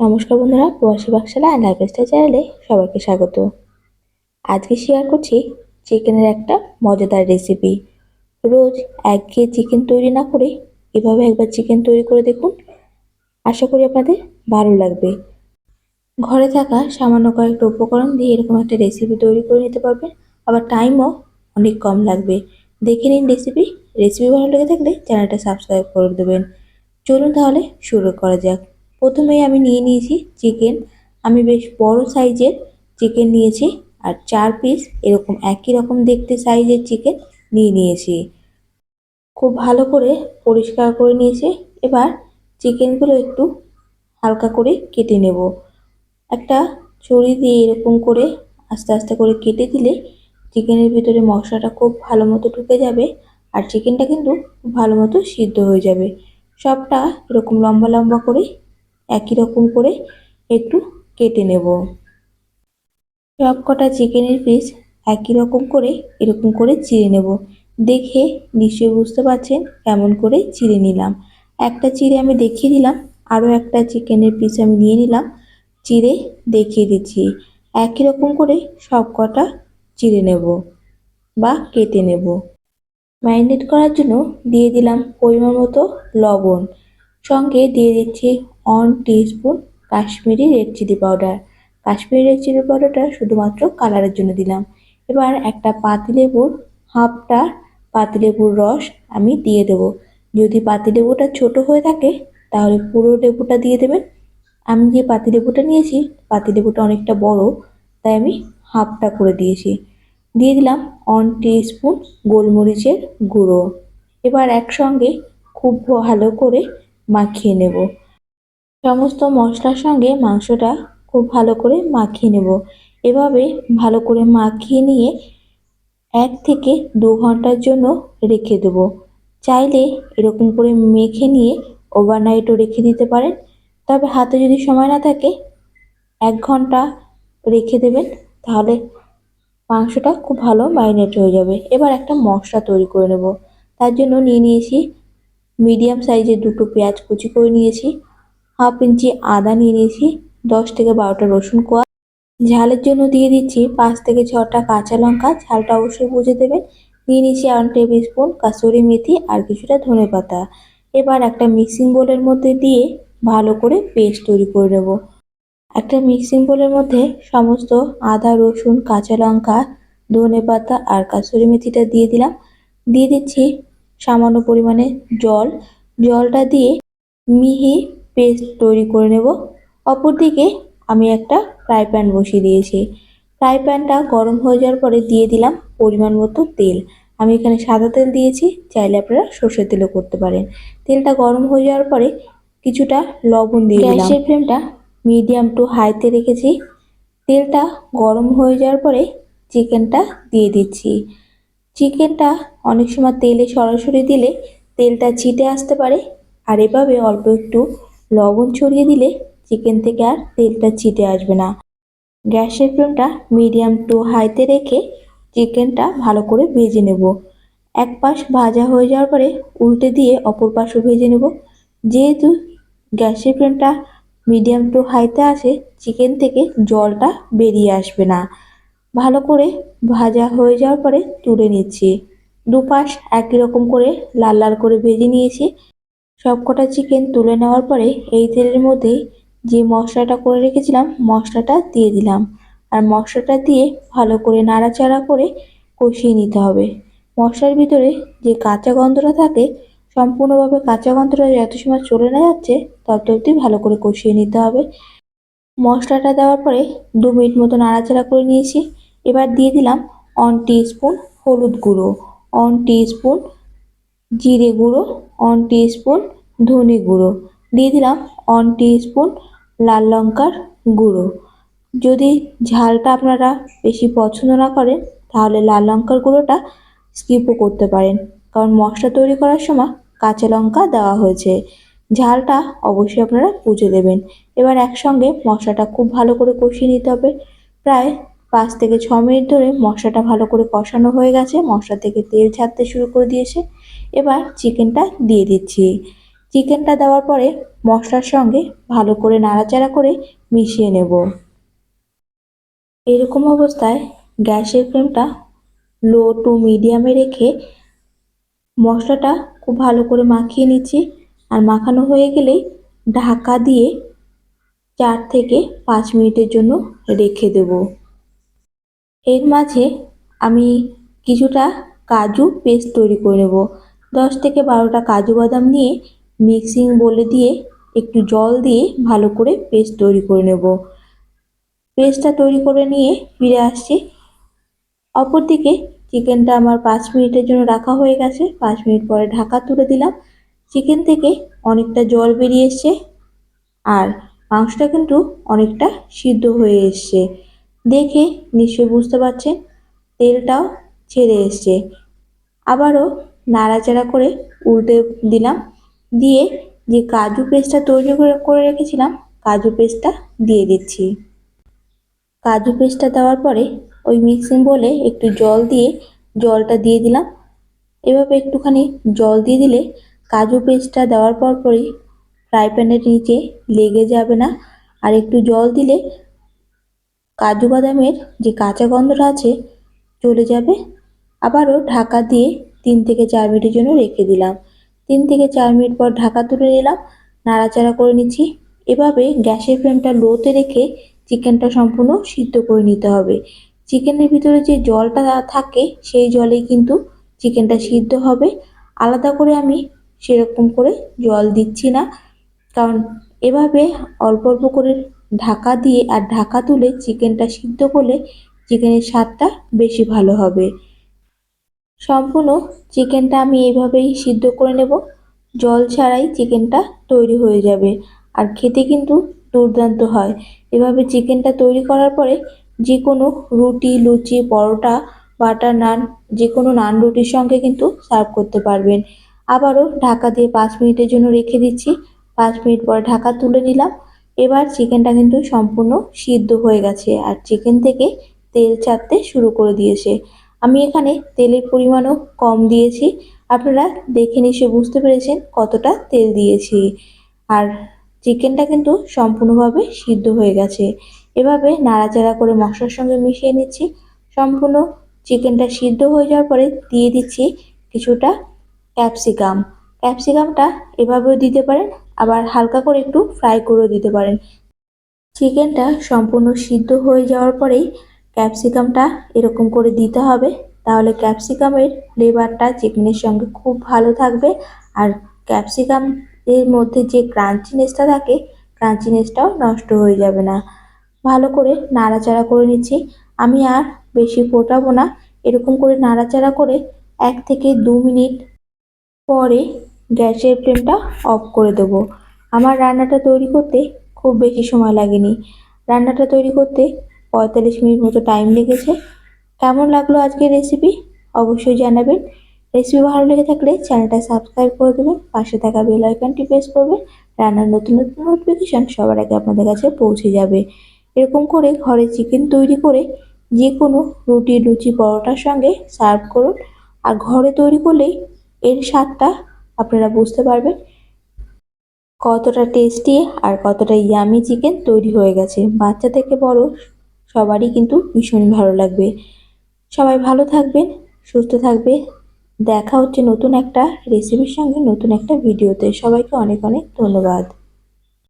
নমস্কার বন্ধুরা, প্রবাসী বাক্সালা অ্যান্ড লাইফস্টাইল চ্যানেলে সবাইকে স্বাগত। আজকে শেয়ার করছি চিকেনের একটা মজাদার রেসিপি রোজ এক একঘেয়ে চিকেন তৈরি না করে এভাবে একবার চিকেন তৈরি করে দেখুন। আশা করি আপনাদের ভালো লাগবে। ঘরে থাকা সামান্য কয়েকটা উপকরণ দিয়ে এরকম একটা রেসিপি তৈরি করে নিতে পারবেন। আবার টাইমও অনেক কম লাগবে। দেখে নিন রেসিপি রেসিপি ভালো লেগে থাকলে চ্যানেলটা সাবস্ক্রাইব করে দেবেন। চলুন তাহলে শুরু করা যাক। প্রথমেই আমি নিয়ে নিয়েছি চিকেন। আমি বেশ বড় সাইজের চিকেন নিয়েছি আর চার পিস এরকম একই রকম দেখতে সাইজের চিকেন নিয়ে নিয়েছি। খুব ভালো করে পরিষ্কার করে নিয়েছি। এবার চিকেনগুলো একটু হালকা করে কেটে নেব। একটা ছুরি দিয়ে এরকম করে আস্তে আস্তে করে কেটে দিলে চিকেনের ভিতরে মশলাটা খুব ভালো মতো ঢুকে যাবে আর চিকেনটা কিন্তু ভালো মতো সিদ্ধ হয়ে যাবে। সবটা এরকম লম্বা লম্বা করে একই রকম করে একটু কেটে নেব। সব কটা চিকেনের পিস একই রকম করে এরকম করে চিড়ে নেব। দেখে নিশ্চয়ই বুঝতে পারছেন কেমন করে চিড়ে নিলাম। একটা চিড়ে আমি দেখিয়ে দিলাম, আরও একটা চিকেনের পিস আমি নিয়ে নিলাম, চিড়ে দেখিয়ে দিচ্ছি। একই রকম করে সব কটা চিড়ে নেব বা কেটে নেব। ম্যারিনেট করার জন্য দিয়ে দিলাম পরিমাণ মতো লবণ। সঙ্গে দিয়ে দিচ্ছি one teaspoon Kashmiri red chilli powder Kashmiri red chilli পাউডারটা শুধুমাত্র কালারের জন্য দিলাম। এবার একটা পাতিলেবুর হাফটা পাতিলেবুর রস আমি দিয়ে দেব। যদি পাতিলেবুটা ছোট হয়ে থাকে, তাহলে পুরো লেবুটা দিয়ে দেবেন। আমি যে পাতিলেবুটা নিয়েছি, পাতিলেবুটা অনেকটা বড়, তাই আমি হাফটা করে দিয়েছি। দিয়ে দিলাম ওয়ান স্পুন গোলমরিচের গুঁড়ো। এবার একসঙ্গে খুব ভালো করে মাখিয়ে নেব। সমস্ত মশলার সঙ্গে মাংসটা খুব ভালো করে মাখিয়ে নেব। এভাবে ভালো করে মাখিয়ে নিয়ে এক থেকে দু ঘণ্টার জন্য রেখে দেবো। চাইলে এরকম করে মেখে নিয়ে ওভারনাইটও রেখে দিতে পারেন। তবে হাতে যদি সময় না থাকে, এক ঘণ্টা রেখে দেবেন, তাহলে মাংসটা খুব ভালো ম্যারিনেট হয়ে যাবে। এবার একটা মশলা তৈরি করে নেব। তার জন্য নিয়ে নিয়েছি মিডিয়াম সাইজের দুটো পেঁয়াজ কুচি করে নিয়েছি, হাফ ইঞ্চি আদা নিয়ে নিয়েছি, দশ থেকে বারোটা রসুন কোয়া। ঝালের জন্য দিয়ে দিচ্ছি পাঁচ থেকে ছটা কাঁচা লঙ্কা, ঝালটা অবশ্যই বুঝে দেবেন। নিয়ে নিয়েছি ওয়ান টেবিল স্পুন কাসুরি মেথি আর কিছুটা ধনে পাতা। এবার একটা মিক্সিং বোলের মধ্যে দিয়ে ভালো করে পেস্ট তৈরি করে নেব। একটা মিক্সিং বোলের মধ্যে সমস্ত আদা, রসুন, কাঁচা লঙ্কা, ধনে পাতা আর কাসুরি মেথিটা দিয়ে দিলাম। দিয়ে দিচ্ছি সামান্য পরিমাণে জল। জলটা দিয়ে মিহি পেস্ট তৈরি করে নেব। অপরদিকে আমি একটা ফ্রাই প্যান বসিয়ে দিয়েছি। ফ্রাই প্যানটা গরম হয়ে যাওয়ার পরে দিয়ে দিলাম পরিমাণ মতো তেল। আমি এখানে সাদা তেল দিয়েছি, চাইলে আপনারা সর্ষের তেলও করতে পারেন। তেলটা গরম হয়ে যাওয়ার পরে কিছুটা লবণ দিয়ে গ্যাসের ফ্লেমটা মিডিয়াম টু হাইতে রেখেছি। তেলটা গরম হয়ে যাওয়ার পরে চিকেনটা দিয়ে দিচ্ছি। চিকেনটা অনেক সময় তেলে সরাসরি দিলে তেলটা ছিটে আসতে পারে। আর এভাবে অল্প একটু লবণ ছড়িয়ে দিলে চিকেন থেকে আর তেলটা ছিটে আসবে না। গ্যাসের ফ্লেমটা মিডিয়াম টু হাইতে রেখে চিকেনটা ভালো করে ভেজে নেব। এক পাশ ভাজা হয়ে যাওয়ার পরে উল্টে দিয়ে অপর পাশও ভেজে নেব। যেহেতু গ্যাসের ফ্লেমটা মিডিয়াম টু হাইতে আসে, চিকেন থেকে জলটা বেরিয়ে আসবে না। ভালো করে ভাজা হয়ে যাওয়ার পরে তুলে নিচ্ছি। দুপাশ একই রকম করে লাল লাল করে ভেজে নিয়েছি। সবকটা চিকেন তুলে নেওয়ার পরে এই তেলের মধ্যে যে মশলাটা করে রেখেছিলাম, মশলাটা দিয়ে দিলাম। আর মশলাটা দিয়ে ভালো করে নাড়াচাড়া করে কষিয়ে নিতে হবে। মশলার ভিতরে যে কাঁচা গন্ধটা থাকে, সম্পূর্ণভাবে কাঁচা গন্ধটা যত সময় চলে না যাচ্ছে, তত অবধি ভালো করে কষিয়ে নিতে হবে। মশলাটা দেওয়ার পরে দু মিনিট মতো নাড়াচাড়া করে নিয়েছি। এবার দিয়ে দিলাম অন স্পুন হলুদ গুঁড়ো অন স্পুন জিরে গুঁড়ো অন স্পুন ধনে গুঁড়ো। দিয়ে দিলাম অন স্পুন লাল লঙ্কার গুঁড়ো। যদি ঝালটা আপনারা বেশি পছন্দ না করেন, তাহলে লাল লঙ্কার গুঁড়োটা স্কিপও করতে পারেন। কারণ মশলা তৈরি করার সময় কাঁচা লঙ্কা দেওয়া হয়েছে। ঝালটা অবশ্যই আপনারা বুঝে দেবেন। এবার একসঙ্গে মশলাটা খুব ভালো করে কষিয়ে নিতে হবে। প্রায় পাঁচ থেকে ছ মিনিট ধরে মশলাটা ভালো করে কষানো হয়ে গেছে। মশলা থেকে তেল ছাড়তে শুরু করে দিয়েছে। এবার চিকেনটা দিয়ে দিচ্ছি। চিকেনটা দেওয়ার পরে মশলার সঙ্গে ভালো করে নাড়াচাড়া করে মিশিয়ে নেব। এরকম অবস্থায় গ্যাসের ফ্লেমটা লো টু মিডিয়ামে রেখে মশলাটা খুব ভালো করে মাখিয়ে নিচ্ছি। আর মাখানো হয়ে গেলেই ঢাকা দিয়ে চার থেকে পাঁচ মিনিটের জন্য রেখে দেব। এর মাঝে আমি কিছুটা কাজু পেস্ট তৈরি করে নেব। দশ থেকে বারোটা কাজু বাদাম নিয়ে মিক্সিং বলে দিয়ে একটু জল দিয়ে ভালো করে পেস্ট তৈরি করে নেব। পেস্টটা তৈরি করে নিয়ে ফিরে আসছি। অপরদিকে চিকেনটা আমার পাঁচ মিনিটের জন্য রাখা হয়ে গেছে। পাঁচ মিনিট পরে ঢাকা তুলে দিলাম। চিকেন থেকে অনেকটা জল বেরিয়ে এসছে আর মাংসটা কিন্তু অনেকটা সিদ্ধ হয়ে এসছে। দেখে নিশ্চয়ই বুঝতে পারছেন, তেলটাও ছেড়ে এসছে। আবারও নাড়াচাড়া করে উল্টে দিলাম। দিয়ে যে কাজু পেস্টটা তৈরি করে করে রেখেছিলাম, কাজু পেস্টটা দিয়ে দিচ্ছি। কাজু পেস্টটা দেওয়ার পরে ওই মিক্সিং বলে একটু জল দিয়ে জলটা দিয়ে দিলাম। এভাবে একটুখানি জল দিয়ে দিলে কাজু পেস্টটা দেওয়ার পর পরই ফ্রাই প্যানের নিচে লেগে যাবে না। আর একটু জল দিলে কাজু বাদামের যে কাঁচা গন্ধটা আছে, চলে যাবে। আবারও ঢাকা দিয়ে তিন থেকে চার মিনিটের জন্য রেখে দিলাম। তিন থেকে চার মিনিট পর ঢাকা তুলে নিলাম, নাড়াচাড়া করে নিচ্ছি। এভাবে গ্যাসের ফ্লেমটা লোতে রেখে চিকেনটা সম্পূর্ণ সিদ্ধ করে নিতে হবে। চিকেনের ভিতরে যে জলটা থাকে, সেই জলেই কিন্তু চিকেনটা সিদ্ধ হবে। আলাদা করে আমি সেরকম করে জল দিচ্ছি না, কারণ এভাবে অল্প অল্প করে ঢাকা দিয়ে আর ঢাকা তুলে চিকেনটা সিদ্ধ করলে চিকেনের স্বাদটা বেশি ভালো হবে। সম্পূর্ণ চিকেনটা আমি এইভাবেই সিদ্ধ করে নেব। জল ছাড়াই চিকেনটা তৈরি হয়ে যাবে। আর খেতে কিন্তু দুর্দান্ত হয়। এভাবে চিকেনটা তৈরি করার পরে যে কোনো রুটি, লুচি, পরোটা, বাটার নান যে কোনো নান রুটির সঙ্গে কিন্তু সার্ভ করতে পারবেন। আবারও ঢাকা দিয়ে পাঁচ মিনিটের জন্য রেখে দিচ্ছি। পাঁচ মিনিট পর ঢাকা তুলে নিলাম। এবার চিকেনটা কিন্তু সম্পূর্ণ সিদ্ধ হয়ে গেছে আর চিকেন থেকে তেল ছাড়তে শুরু করে দিয়েছে। আমি এখানে তেলের পরিমাণও কম দিয়েছি। আপনারা দেখে নিশ্চয়ই বুঝতে পেরেছেন কতটা তেল দিয়েছি। আর চিকেনটা কিন্তু সম্পূর্ণভাবে সিদ্ধ হয়ে গেছে। এভাবে নাড়াচাড়া করে মশলার সঙ্গে মিশিয়ে নিচ্ছি। সম্পূর্ণ চিকেনটা সিদ্ধ হয়ে যাওয়ার পরে দিয়ে দিচ্ছি কিছুটা ক্যাপসিকাম। ক্যাপসিকামটা এভাবেও দিতে পারেন আবার হালকা করে একটু ফ্রাই করেও দিতে পারেন। চিকেনটা সম্পূর্ণ সিদ্ধ হয়ে যাওয়ার পরেই ক্যাপসিকামটা এরকম করে দিতে হবে। তাহলে ক্যাপসিকামের ফ্লেভারটা চিকেনের সঙ্গে খুব ভালো থাকবে। আর ক্যাপসিকাম এর মধ্যে যে ক্রাঞ্চিনেসটা থাকে ক্রাঞ্চিনেসটাও নষ্ট হয়ে যাবে না। ভালো করে নাড়াচাড়া করে নিচ্ছি। আমি আর বেশি ফোটাবো না। এরকম করে নাড়াচাড়া করে এক থেকে দু মিনিট পরে গ্যাসের ফ্লেমটা অফ করে দেবো। আমার রান্নাটা তৈরি করতে খুব বেশি সময় লাগেনি। রান্নাটা তৈরি করতে পঁয়তাল্লিশ মিনিট মতো টাইম লেগেছে। কেমন লাগল আজকের রেসিপি অবশ্যই জানাবেন। রেসিপি ভালো লেগে থাকলে চ্যানেলটা সাবস্ক্রাইব করে দেবেন। পাশে থাকা বেল আইকনটি প্রেস করবেন। রান্নার নতুন নতুন নোটিফিকেশান সবার আগে আপনাদের কাছে পৌঁছে যাবে। এরকম করে ঘরে চিকেন তৈরি করে যে কোনো রুটি, লুচি, পরোটার সঙ্গে সার্ভ করুন। আর ঘরে তৈরি করলেই এর স্বাদটা আপনারা বুঝতে পারবেন কতটা টেস্টি আর কতটা ইয়ামি চিকেন তৈরি হয়ে গেছে। বাচ্চা থেকে বড় সবারই কিন্তু ভীষণ ভালো লাগবে। সবাই ভালো থাকবেন, সুস্থ থাকবে দেখা হচ্ছে নতুন একটা রেসিপির সঙ্গে, নতুন একটা ভিডিওতে সবাইকে অনেক অনেক ধন্যবাদ।